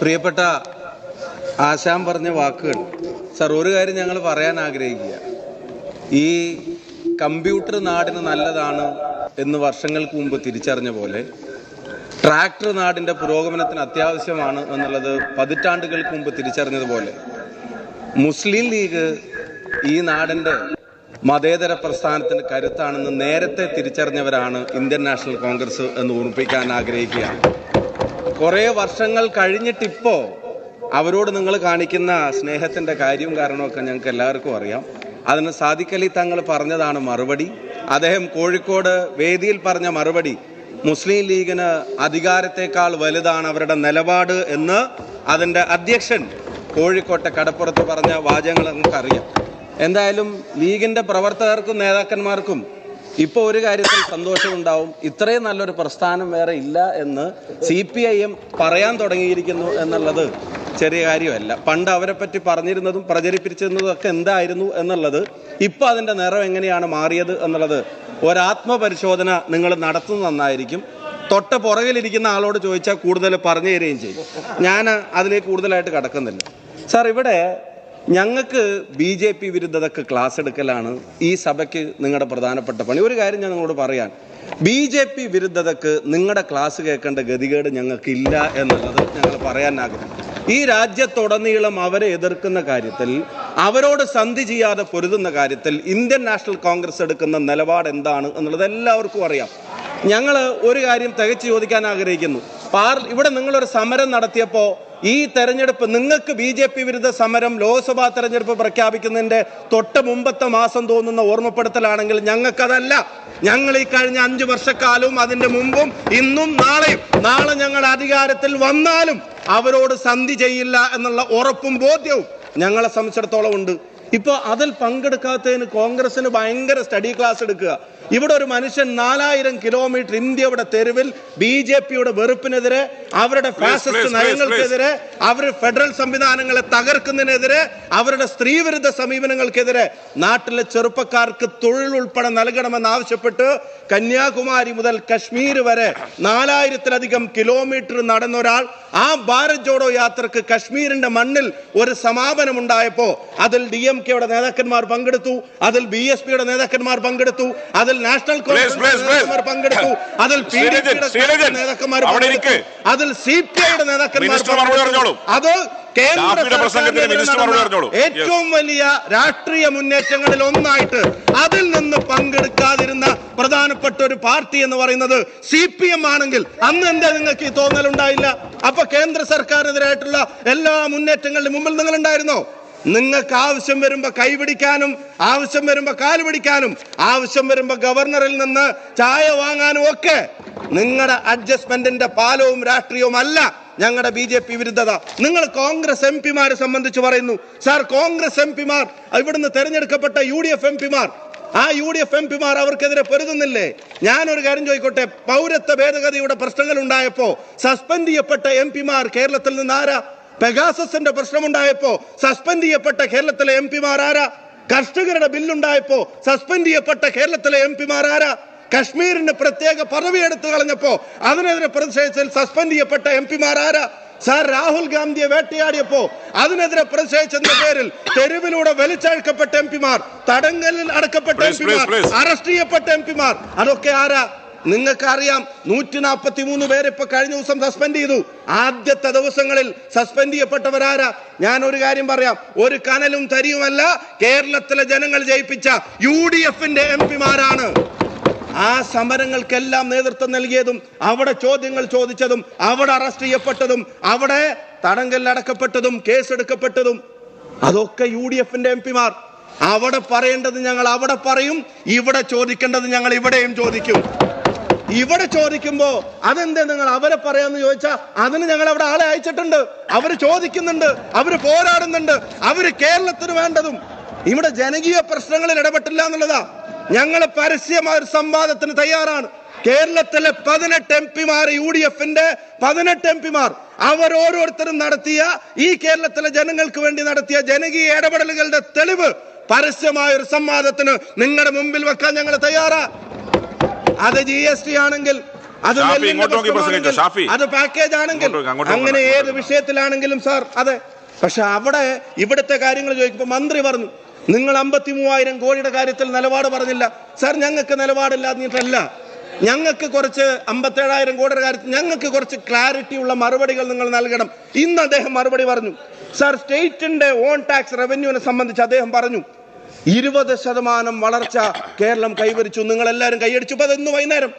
പ്രിയപ്പെട്ട ആശാൻ പറഞ്ഞ വാക്കുകൾ. സാർ ഒരു കാര്യം ഞങ്ങൾ പറയാൻ ആഗ്രഹിക്കുക. ഈ കമ്പ്യൂട്ടർ നാടിന് നല്ലതാണ് എന്ന് വർഷങ്ങൾക്ക് മുമ്പ് തിരിച്ചറിഞ്ഞ പോലെ ട്രാക്ടർ നാടിന്റെ പുരോഗമനത്തിന് അത്യാവശ്യമാണ് എന്നുള്ളത് പതിറ്റാണ്ടുകൾക്ക് മുമ്പ് തിരിച്ചറിഞ്ഞതുപോലെ മുസ്ലിം ലീഗ് ഈ നാടിന്റെ മതേതര പ്രസ്ഥാനത്തിന് കരുത്താണെന്ന് നേരത്തെ തിരിച്ചറിഞ്ഞവരാണ് ഇന്ത്യൻ നാഷണൽ കോൺഗ്രസ് എന്ന് ഓർമ്മിപ്പിക്കാൻ ആഗ്രഹിക്കുകയാണ്. കുറേ വർഷങ്ങൾ കഴിഞ്ഞിട്ടിപ്പോൾ അവരോട് നിങ്ങൾ കാണിക്കുന്ന സ്നേഹത്തിന്റെ കാര്യവും കാരണമൊക്കെ ഞങ്ങൾക്ക് എല്ലാവർക്കും അറിയാം. അതിന് സാധിക്കലി തങ്ങൾ പറഞ്ഞതാണ് മറുപടി. അദ്ദേഹം കോഴിക്കോട് വേദിയിൽ പറഞ്ഞ മറുപടി മുസ്ലിം ലീഗിന് അധികാരത്തെക്കാൾ വലുതാണ് അവരുടെ നിലപാട് എന്ന് അതിന്റെ അധ്യക്ഷൻ കോഴിക്കോട്ടെ കടപ്പുറത്ത് പറഞ്ഞ വാചകങ്ങൾ നമുക്കറിയാം എന്തായാലും ലീഗിന്റെ പ്രവർത്തകർക്കും നേതാക്കന്മാർക്കും ഇപ്പോൾ ഒരു കാര്യത്തിൽ സന്തോഷമുണ്ടാവും. ഇത്രയും നല്ലൊരു പ്രസ്ഥാനം വേറെ ഇല്ല എന്ന് സി പി ഐ എം പറയാൻ തുടങ്ങിയിരിക്കുന്നു എന്നുള്ളത് ചെറിയ കാര്യമല്ല. പണ്ട് അവരെ പറ്റി പറഞ്ഞിരുന്നതും പ്രചരിപ്പിച്ചിരുന്നതും ഒക്കെ എന്തായിരുന്നു എന്നുള്ളത് ഇപ്പോൾ അതിന്റെ നിറം എങ്ങനെയാണ് മാറിയത് എന്നുള്ളത് ഒരാത്മപരിശോധന നിങ്ങൾ നടത്തുന്നത് നന്നായിരിക്കും. തൊട്ട പുറകിലിരിക്കുന്ന ആളോട് ചോദിച്ചാൽ കൂടുതൽ പറഞ്ഞു തരികയും ചെയ്യും. ഞാൻ അതിലേക്ക് കൂടുതലായിട്ട് കടക്കുന്നില്ല. സാർ ഇവിടെ ഞങ്ങൾക്ക് ബി ജെ പി വിരുദ്ധതക്ക് ക്ലാസ് എടുക്കലാണ് ഈ സഭയ്ക്ക് നിങ്ങളുടെ പ്രധാനപ്പെട്ട പണി. ഒരു കാര്യം ഞാൻ നിങ്ങളോട് പറയാൻ. ബി ജെ പി വിരുദ്ധതക്ക് നിങ്ങളുടെ ക്ലാസ് കേൾക്കേണ്ട ഗതികേട് ഞങ്ങൾക്കില്ല എന്നുള്ളത് ഞങ്ങൾ പറയാൻ ആഗ്രഹം. ഈ രാജ്യത്തുടനീളം അവരെ എതിർക്കുന്ന കാര്യത്തിൽ അവരോട് സന്ധി ചെയ്യാതെ പൊരുതുന്ന കാര്യത്തിൽ ഇന്ത്യൻ നാഷണൽ കോൺഗ്രസ് എടുക്കുന്ന നിലപാട് എന്താണ് എന്നുള്ളത് എല്ലാവർക്കും അറിയാം. ഞങ്ങൾ ഒരു കാര്യം തികച്ചു ചോദിക്കാൻ ആഗ്രഹിക്കുന്നു. പാർ ഇവിടെ നിങ്ങളൊരു സമരം നടത്തിയപ്പോൾ ഈ തെരഞ്ഞെടുപ്പ് നിങ്ങൾക്ക് ബി ജെ പി വിരുദ്ധ സമരം ലോക്സഭാ തെരഞ്ഞെടുപ്പ് പ്രഖ്യാപിക്കുന്നതിന്റെ തൊട്ട് മുമ്പത്തെ മാസം തോന്നുന്ന ഓർമ്മപ്പെടുത്തലാണെങ്കിൽ ഞങ്ങൾക്കതല്ല. ഞങ്ങൾ ഈ കഴിഞ്ഞ അഞ്ച് വർഷക്കാലവും അതിന്റെ മുമ്പും ഇന്നും നാളെയും. നാളെ ഞങ്ങൾ അധികാരത്തിൽ വന്നാലും അവരോട് സന്ധി ചെയ്യില്ല എന്നുള്ള ഉറപ്പും ബോധ്യവും ഞങ്ങളെ സംബന്ധിച്ചിടത്തോളം ഉണ്ട്. ഇപ്പൊ അതിൽ പങ്കെടുക്കാത്തതിന് കോൺഗ്രസിന് ഭയങ്കര സ്റ്റഡി ക്ലാസ് എടുക്കുക ഇവിടെ ഒരു മനുഷ്യൻ നാലായിരം കിലോമീറ്റർ ഇന്ത്യയുടെ തെരുവിൽ ബി ജെ പിയുടെ വെറുപ്പിനെതിരെ അവരുടെ ഫാസിസ്റ്റ്. നയങ്ങൾക്കെതിരെ അവർ ഫെഡറൽ സംവിധാനങ്ങളെ തകർക്കുന്നതിനെതിരെ അവരുടെ സ്ത്രീവിരുദ്ധ സമീപനങ്ങൾക്കെതിരെ നാട്ടിലെ ചെറുപ്പക്കാർക്ക് തൊഴിൽ ഉൾപ്പെടെ നൽകണമെന്ന് ആവശ്യപ്പെട്ട് കന്യാകുമാരി മുതൽ കശ്മീർ വരെ നാലായിരത്തിലധികം കിലോമീറ്റർ നടന്ന ഒരാൾ ആ ഭാരത് ജോഡോ യാത്രയ്ക്ക് കശ്മീരിന്റെ മണ്ണിൽ ഒരു സമാപനം ഉണ്ടായപ്പോ അതിൽ ഡി എം കെയുടെ നേതാക്കന്മാർ പങ്കെടുത്തു അതിൽ ബി എസ് പിയുടെ നേതാക്കന്മാർ പങ്കെടുത്തു അതിൽ നാഷണൽ കോൺഗ്രസ്. പങ്കെടുത്തു അതിൽ പി ഡി നേതാക്കന്മാർ. അതിൽ സി പി ഐയുടെ നേതാക്കന്മാർ. അത്. ഏറ്റവും വലിയ രാഷ്ട്രീയ മുന്നേറ്റങ്ങളിൽ ഒന്നായിട്ട് അതിൽ നിന്ന് പങ്കെടുക്കാതിരുന്ന പ്രധാനപ്പെട്ട ഒരു പാർട്ടി എന്ന് പറയുന്നത് സി പി എം ആണെങ്കിൽ അന്ന് എന്താ നിങ്ങൾക്ക് ഈ തോന്നലുണ്ടായില്ല അപ്പൊ കേന്ദ്ര സർക്കാരിനെതിരായിട്ടുള്ള എല്ലാ മുന്നേറ്റങ്ങളുടെ മുമ്പിൽ നിങ്ങൾ ഉണ്ടായിരുന്നോ നിങ്ങൾക്ക് ആവശ്യം വരുമ്പോൾ കൈപിടിക്കാനും ആവശ്യം വരുമ്പോൾ കാൽ പിടിക്കാനും ആവശ്യം വരുമ്പോൾ ഗവർണറിൽ നിന്ന് ചായ വാങ്ങാനും ഒക്കെ നിങ്ങളുടെ അഡ്ജസ്റ്റ്മെന്റിന്റെ പാലവും രാഷ്ട്രീയവും അല്ല ഞങ്ങളുടെ ബി ജെ പി വിരുദ്ധത. നിങ്ങൾ കോൺഗ്രസ് എം പിമാരെ സംബന്ധിച്ച് പറയുന്നു. സാർ കോൺഗ്രസ് എം പിമാർ ഇവിടുന്ന് തെരഞ്ഞെടുക്കപ്പെട്ട യു ഡി എഫ് എം പിമാർ ആ യു ഡി എഫ് എം പിമാർ അവർക്കെതിരെ പൊരുതുന്നില്ലേ? ഞാനൊരു കാര്യം ചോദിക്കോട്ടെ പൗരത്വ ഭേദഗതിയുടെ പ്രശ്നങ്ങൾ ഉണ്ടായപ്പോ സസ്പെൻഡ് ചെയ്യപ്പെട്ട എം പിമാർ കേരളത്തിൽ നിന്ന് ആരാ? പെഗാസസിന്റെ പ്രശ്നമുണ്ടായപ്പോ സസ്പെൻഡ് ചെയ്യപ്പെട്ട കേരളത്തിലെ എം പിമാർ ആരാ? കർഷകരുടെ ബില്ലുണ്ടായപ്പോ സസ്പെൻഡ് ചെയ്യപ്പെട്ട കേരളത്തിലെ എം പിമാർ ആരാ? കശ്മീരിന് പ്രത്യേക പദവി എടുത്തു കളഞ്ഞപ്പോ അതിനെതിരെ പ്രതിഷേധിച്ചതിൽ സസ്പെൻഡ് ചെയ്യപ്പെട്ട എം പിമാർ ആരാ? സാർ രാഹുൽ ഗാന്ധിയെ വേട്ടയാടിയപ്പോ അതിനെതിരെ പ്രതിഷേധിച്ചതിന്റെ പേരിൽ തെരുവിലൂടെ വലിച്ചഴക്കപ്പെട്ട എം പിമാർ തടങ്കലിൽ അടക്കപ്പെട്ട എം പിമാർ. അറസ്റ്റ് ചെയ്യപ്പെട്ട എം പിമാർ അതൊക്കെ ആരാ? നിങ്ങൾക്കറിയാം നൂറ്റി നാൽപ്പത്തി മൂന്ന് പേര് ഇപ്പൊ കഴിഞ്ഞ ദിവസം സസ്പെൻഡ് ചെയ്തു. ആദ്യത്തെ ദിവസങ്ങളിൽ സസ്പെൻഡ് ചെയ്യപ്പെട്ടവരാരാ? ഞാൻ ഒരു കാര്യം പറയാം. ഒരു കനലും തരിയുമല്ല കേരളത്തിലെ ജനങ്ങൾ ജയിപ്പിച്ച യു ഡി എഫിന്റെ എം പിമാരാണ് ആ സമരങ്ങൾക്കെല്ലാം നേതൃത്വം നൽകിയതും അവിടെ ചോദ്യങ്ങൾ ചോദിച്ചതും അവിടെ അറസ്റ്റ് ചെയ്യപ്പെട്ടതും അവിടെ തടങ്കലിൽ അടക്കപ്പെട്ടതും കേസെടുക്കപ്പെട്ടതും അതൊക്കെ യു ഡി എഫിന്റെ എം പിമാർ അവിടെ പറയേണ്ടത് ഞങ്ങൾ അവിടെ പറയും ഇവിടെ ചോദിക്കേണ്ടത് ഞങ്ങൾ ഇവിടെയും ചോദിക്കും. ഇവിടെ ചോദിക്കുമ്പോ അതെന്താ നിങ്ങൾ അവരെ പറയാന്ന് ചോദിച്ചാ അതിന് ഞങ്ങൾ അവിടെ ആളെ അയച്ചിട്ടുണ്ട്. അവർ ചോദിക്കുന്നുണ്ട് അവർ പോരാടുന്നുണ്ട് അവർ കേരളത്തിന് വേണ്ടതും. ഇവിടെ ജനകീയ പ്രശ്നങ്ങളിൽ ഇടപെട്ടില്ല എന്നുള്ളതാ. ഞങ്ങൾ പരസ്യമായ ഒരു സംവാദത്തിന് തയ്യാറാണ്. കേരളത്തിലെ പതിനെട്ട് എം പിമാർ യു ഡി എഫിന്റെ പതിനെട്ട് എം പിമാർ അവർ ഓരോരുത്തരും നടത്തിയ ഈ കേരളത്തിലെ ജനങ്ങൾക്ക് വേണ്ടി നടത്തിയ ജനകീയ ഇടപെടലുകളുടെ തെളിവ് പരസ്യമായ ഒരു സംവാദത്തിന് നിങ്ങളുടെ മുമ്പിൽ വെക്കാൻ ഞങ്ങൾ തയ്യാറാ. അത് ജി എസ് ടി ആണെങ്കിൽ അത്. അത് പാക്കേജ് ആണെങ്കിൽ അങ്ങനെ ഏത് വിഷയത്തിലാണെങ്കിലും സാർ അതെ. പക്ഷെ അവിടെ ഇവിടുത്തെ കാര്യങ്ങൾ ചോദിക്കുമ്പോൾ മന്ത്രി പറഞ്ഞു നിങ്ങൾ അമ്പത്തി മൂവായിരം കോടിയുടെ കാര്യത്തിൽ നിലപാട് പറഞ്ഞില്ല. സാർ ഞങ്ങൾക്ക് നിലപാടില്ലാതിട്ടല്ല ഞങ്ങൾക്ക് കുറച്ച് അമ്പത്തേഴായിരം കോടിയുടെ കാര്യത്തിൽ ഞങ്ങൾക്ക് കുറച്ച് ക്ലാരിറ്റി ഉള്ള മറുപടികൾ നിങ്ങൾ നൽകണം. ഇന്ന് അദ്ദേഹം മറുപടി പറഞ്ഞു. സാർ സ്റ്റേറ്റിന്റെ ഓൺ ടാക്സ് റവന്യൂവിനെ സംബന്ധിച്ച് അദ്ദേഹം പറഞ്ഞു. ഇരുപത് ശതമാനം വളർച്ച കേരളം കൈവരിച്ചു. നിങ്ങൾ എല്ലാവരും കൈയടിച്ചു അതെന്ന് വൈകുന്നേരം?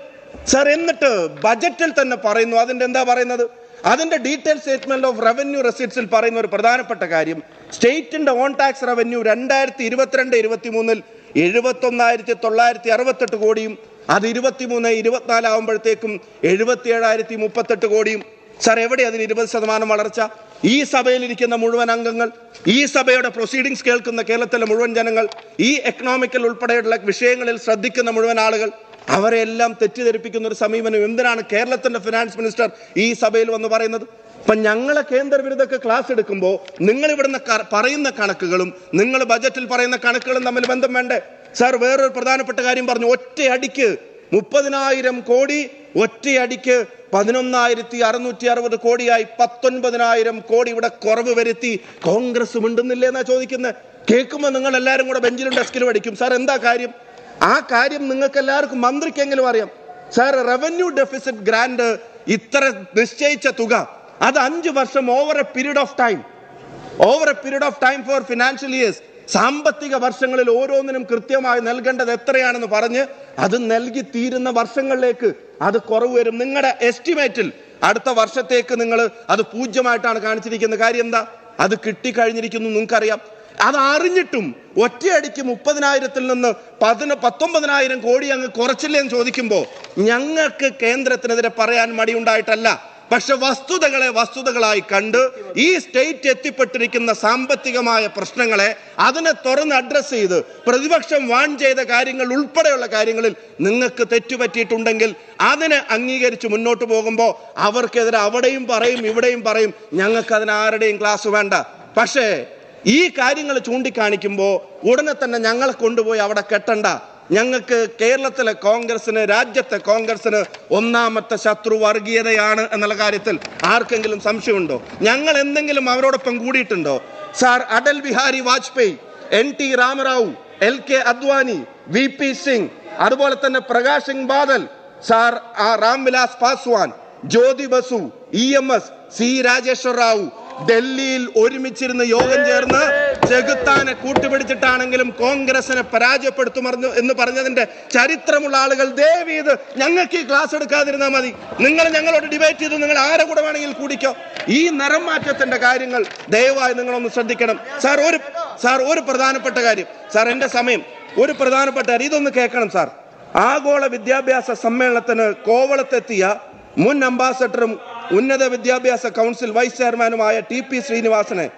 സാർ എന്നിട്ട് ബജറ്റിൽ തന്നെ പറയുന്നു. അതിന്റെ എന്താ പറയുന്നത്? അതിന്റെ ഡീറ്റെയിൽ സ്റ്റേറ്റ്മെന്റ് ഓഫ് റവന്യൂ റെസിറ്റ്സിൽ പറയുന്ന ഒരു പ്രധാനപ്പെട്ട കാര്യം. സ്റ്റേറ്റിന്റെ ഓൺ ടാക്സ് റവന്യൂ രണ്ടായിരത്തി ഇരുപത്തിരണ്ട് ഇരുപത്തി മൂന്നിൽ എഴുപത്തൊന്നായിരത്തി തൊള്ളായിരത്തി അറുപത്തെട്ട് കോടിയും അത് ഇരുപത്തിമൂന്ന് മൂന്ന് ആകുമ്പോഴത്തേക്കും എഴുപത്തി ഏഴായിരത്തി മുപ്പത്തെട്ട് കോടിയും സാർ എവിടെയാണ് അതിന് ഇരുപത് ശതമാനം വളർച്ച? ഈ സഭയിലിരിക്കുന്ന മുഴുവൻ അംഗങ്ങൾ ഈ സഭയുടെ പ്രൊസീഡിങ്സ് കേൾക്കുന്ന കേരളത്തിലെ മുഴുവൻ ജനങ്ങൾ ഈ എക്കണോമിക്കൽ ഉൾപ്പെടെയുള്ള വിഷയങ്ങളിൽ ശ്രദ്ധിക്കുന്ന മുഴുവൻ ആളുകൾ അവരെല്ലാം തെറ്റിദ്ധരിപ്പിക്കുന്ന ഒരു സമീപനം എന്തിനാണ് കേരളത്തിന്റെ ഫിനാൻസ് മിനിസ്റ്റർ ഈ സഭയിൽ വന്ന് പറയുന്നത്? ഇപ്പൊ ഞങ്ങളെ കേന്ദ്ര ക്ലാസ് എടുക്കുമ്പോൾ നിങ്ങൾ ഇവിടുന്ന് പറയുന്ന കണക്കുകളും നിങ്ങൾ ബജറ്റിൽ പറയുന്ന കണക്കുകളും തമ്മിൽ ബന്ധം വേണ്ടേ? സാർ വേറൊരു പ്രധാനപ്പെട്ട കാര്യം പറഞ്ഞു ഒറ്റയടിക്ക് മുപ്പതിനായിരം കോടി ഒറ്റയടിക്ക് പതിനൊന്നായിരത്തി അറുന്നൂറ്റി അറുപത് കോടിയായി പത്തൊൻപതിനായിരം കോടി ഇവിടെ കുറവ് വരുത്തി. കോൺഗ്രസ് മിണ്ടുന്നില്ലേ എന്നാ ചോദിക്കുന്നത് കേൾക്കുമ്പോൾ നിങ്ങൾ എല്ലാവരും കൂടെ ബെഞ്ചിലും ഡെസ്കിലും അടിക്കും. സാർ എന്താ കാര്യം? ആ കാര്യം നിങ്ങൾക്ക് എല്ലാവർക്കും മന്ത്രിക്കെങ്കിലും അറിയാം. സാർ റവന്യൂ ഡെഫിസിറ്റ് ഗ്രാൻഡ് ഇത്ര നിശ്ചയിച്ച തുക അത് അഞ്ച് വർഷം over a period of time over a period of time for financial years സാമ്പത്തിക വർഷങ്ങളിൽ ഓരോന്നിനും കൃത്യമായി നൽകേണ്ടത് എത്രയാണെന്ന് പറഞ്ഞ് അത് നൽകി തീരുന്ന വർഷങ്ങളിലേക്ക് അത് കുറവ് വരും. നിങ്ങളുടെ എസ്റ്റിമേറ്റിൽ അടുത്ത വർഷത്തേക്ക് നിങ്ങൾ അത് പൂജ്യമായിട്ടാണ് കാണിച്ചിരിക്കുന്ന കാര്യം എന്താ? അത് കിട്ടിക്കഴിഞ്ഞിരിക്കുന്നു നിങ്ങൾക്കറിയാം. അത് അറിഞ്ഞിട്ടും ഒറ്റയടിക്ക് മുപ്പതിനായിരത്തിൽ നിന്ന് പതിന പത്തൊമ്പതിനായിരം കോടി അങ്ങ് കുറച്ചില്ലേ എന്ന് ചോദിക്കുമ്പോൾ ഞങ്ങൾക്ക് കേന്ദ്രത്തിനെതിരെ പറയാൻ മടിയുണ്ടായിട്ടല്ല. പക്ഷെ വസ്തുതകളെ വസ്തുതകളായി കണ്ട് ഈ സ്റ്റേറ്റ് എത്തിപ്പെട്ടിരിക്കുന്ന സാമ്പത്തികമായ പ്രശ്നങ്ങളെ അതിനെ തുറന്ന് അഡ്രസ്സ് ചെയ്ത് പ്രതിപക്ഷം വാൺ ചെയ്ത കാര്യങ്ങൾ ഉൾപ്പെടെയുള്ള കാര്യങ്ങളിൽ നിങ്ങൾക്ക് തെറ്റുപറ്റിയിട്ടുണ്ടെങ്കിൽ അതിനെ അംഗീകരിച്ച് മുന്നോട്ട് പോകുമ്പോൾ അവർക്കെതിരെ അവിടെയും പറയും ഇവിടെയും പറയും. ഞങ്ങൾക്ക് അതിന് ആരുടെയും ക്ലാസ് വേണ്ട. പക്ഷേ ഈ കാര്യങ്ങൾ ചൂണ്ടിക്കാണിക്കുമ്പോൾ ഉടനെ തന്നെ ഞങ്ങളെ കൊണ്ടുപോയി അവിടെ കെട്ടണ്ട. ഞങ്ങൾക്ക് കേരളത്തിലെ കോൺഗ്രസിന് രാജ്യത്തെ കോൺഗ്രസിന് ഒന്നാമത്തെ ശത്രു വർഗീയതയാണ് എന്നുള്ള കാര്യത്തിൽ ആർക്കെങ്കിലും സംശയമുണ്ടോ? ഞങ്ങൾ എന്തെങ്കിലും അവരോടൊപ്പം കൂടിയിട്ടുണ്ടോ? Sir Atal Bihari Vajpayee N T Rama Rao L K Advani V P Singh അതുപോലെ തന്നെ Prakash Singh Badal sir Ram Vilas Paswan Jyoti Basu E M S C Rajeshwar Rao ഡൽഹിയിൽ ഒരുമിച്ചിരുന്ന് യോഗം ചേർന്ന് ചെകുത്താനെ കൂട്ടുപിടിച്ചിട്ടാണെങ്കിലും കോൺഗ്രസിനെ പരാജയപ്പെടുത്തുമറിഞ്ഞു എന്ന് പറഞ്ഞതിന്റെ ചരിത്രമുള്ള ആളുകൾ ദയവ് ഇത് ഞങ്ങൾക്ക് ഈ ക്ലാസ് എടുക്കാതിരുന്നാൽ മതി. നിങ്ങൾ ഞങ്ങളോട് ഡിബേറ്റ് ചെയ്ത്. നിങ്ങൾ ആരെ കൂടെ വേണമെങ്കിൽ കൂടിക്കോ. ഈ നിറം മാറ്റത്തിന്റെ കാര്യങ്ങൾ ദയവായി നിങ്ങളൊന്ന് ശ്രദ്ധിക്കണം. സാർ ഒരു സാർ ഒരു പ്രധാനപ്പെട്ട കാര്യം. സാർ എന്റെ സമയം. ഒരു പ്രധാനപ്പെട്ട കാര്യം. ഇതൊന്ന് കേൾക്കണം സാർ. ആഗോള വിദ്യാഭ്യാസ സമ്മേളനത്തിന് കോവളത്തെത്തിയ മുൻ അംബാസഡറും ഉന്നത വിദ്യാഭ്യാസ കൗൺസിൽ വൈസ് ചെയർമാനുമായ ടി പി ശ്രീനിവാസനെ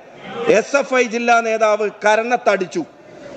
എസ് എഫ് ഐ ജില്ലാ നേതാവ് കരണത്തടിച്ചു.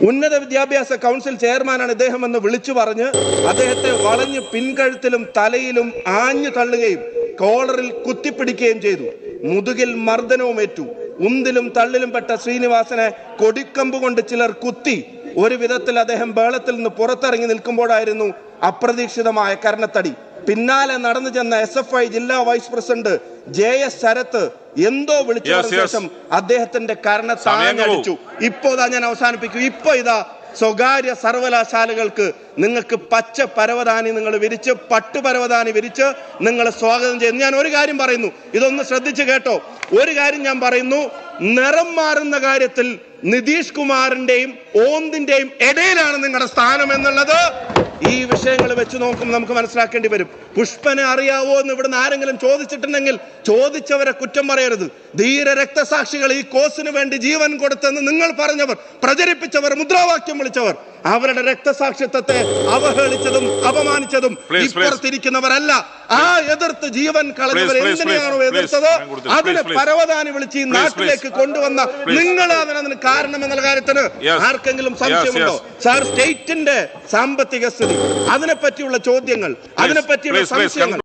ഉന്നത വിദ്യാഭ്യാസ കൗൺസിൽ ചെയർമാനാണ് ഇദ്ദേഹം എന്ന് വിളിച്ചു പറഞ്ഞ് അദ്ദേഹത്തെ വളഞ്ഞ് പിൻകഴുത്തിലും തലയിലും ആഞ്ഞു തള്ളുകയും കോളറിൽ കുത്തിപ്പിടിക്കുകയും ചെയ്തു. മുതുകിൽ മർദ്ദനവും ഏറ്റു. ഉന്തിലും തള്ളിലും പെട്ട ശ്രീനിവാസനെ കൊടിക്കമ്പ് കൊണ്ട് ചിലർ കുത്തി. ഒരു വിധത്തിൽ അദ്ദേഹം ബേളത്തിൽ നിന്ന് പുറത്തിറങ്ങി നിൽക്കുമ്പോഴായിരുന്നു അപ്രതീക്ഷിതമായ കരണത്തടി. പിന്നാലെ നടന്നു ചെന്ന എസ് ജില്ലാ vice president J S Sarath എന്തോ വിളിച്ചു Yes, പറഞ്ഞ yes. ശേഷം അദ്ദേഹത്തിന്റെ കരണ താങ്ങടിച്ചു ഇപ്പോ ഇതാ ഞാൻ അവസാനിപ്പിക്കും. ഇപ്പൊ ഇതാ സ്വകാര്യ സർവകലാശാലകൾക്ക് നിങ്ങൾക്ക് പച്ച പരവതാനി നിങ്ങൾ വിരിച്ച് പട്ടു പരവതാനി വിരിച്ച് നിങ്ങൾ സ്വാഗതം ചെയ്യുന്നു. ഞാൻ ഒരു കാര്യം പറയുന്നു. ഇതൊന്ന് ശ്രദ്ധിച്ചു കേട്ടോ. ഒരു കാര്യം ഞാൻ പറയുന്നു. നിറം മാറുന്ന കാര്യത്തിൽ നിതീഷ് കുമാറിന്റെയും ഓന്തിന്റെയും ഇടയിലാണ് നിങ്ങളുടെ സ്ഥാനം എന്നുള്ളത്. ഈ വിഷയങ്ങൾ വെച്ച് നോക്കുമ്പോൾ നമുക്ക് മനസ്സിലാക്കേണ്ടി വരും. പുഷ്പനെ അറിയാവോ എന്ന് ഇവിടുന്ന് ആരെങ്കിലും ചോദിച്ചിട്ടുണ്ടെങ്കിൽ ചോദിച്ചവരെ കുറ്റം പറയരുത്. ധീര രക്തസാക്ഷികൾ ഈ കോസിന് വേണ്ടി ജീവൻ കൊടുത്തെന്ന് നിങ്ങൾ പറഞ്ഞവർ പ്രചരിപ്പിച്ചവർ മുദ്രാവാക്യം വിളിച്ചവർ. അവരുടെ രക്തസാക്ഷിത്വത്തെ അവഹേളിച്ചതും അപമാനിച്ചതും. ഇപ്പുറത്തിരിക്കുന്നവരല്ല. ആ എതിർത്ത് ജീവൻ കളഞ്ഞവർ എങ്ങനെയാണോ എന്തിനെയാണോ എതിർത്തത്. അതിന്. പരവതാനി വിളിച്ച് ഈ നാട്ടിലേക്ക് കൊണ്ടുവന്ന നിങ്ങൾ നിങ്ങളാണ് അതിന് കാരണം എന്നുള്ള കാര്യത്തിന് ആർക്കെങ്കിലും സംശയമുണ്ടോ. സാർ സ്റ്റേറ്റിന്റെ സാമ്പത്തിക സ്ഥിതി അതിനെപ്പറ്റിയുള്ള ചോദ്യങ്ങൾ അതിനെപ്പറ്റിയുള്ള സംശയങ്ങൾ.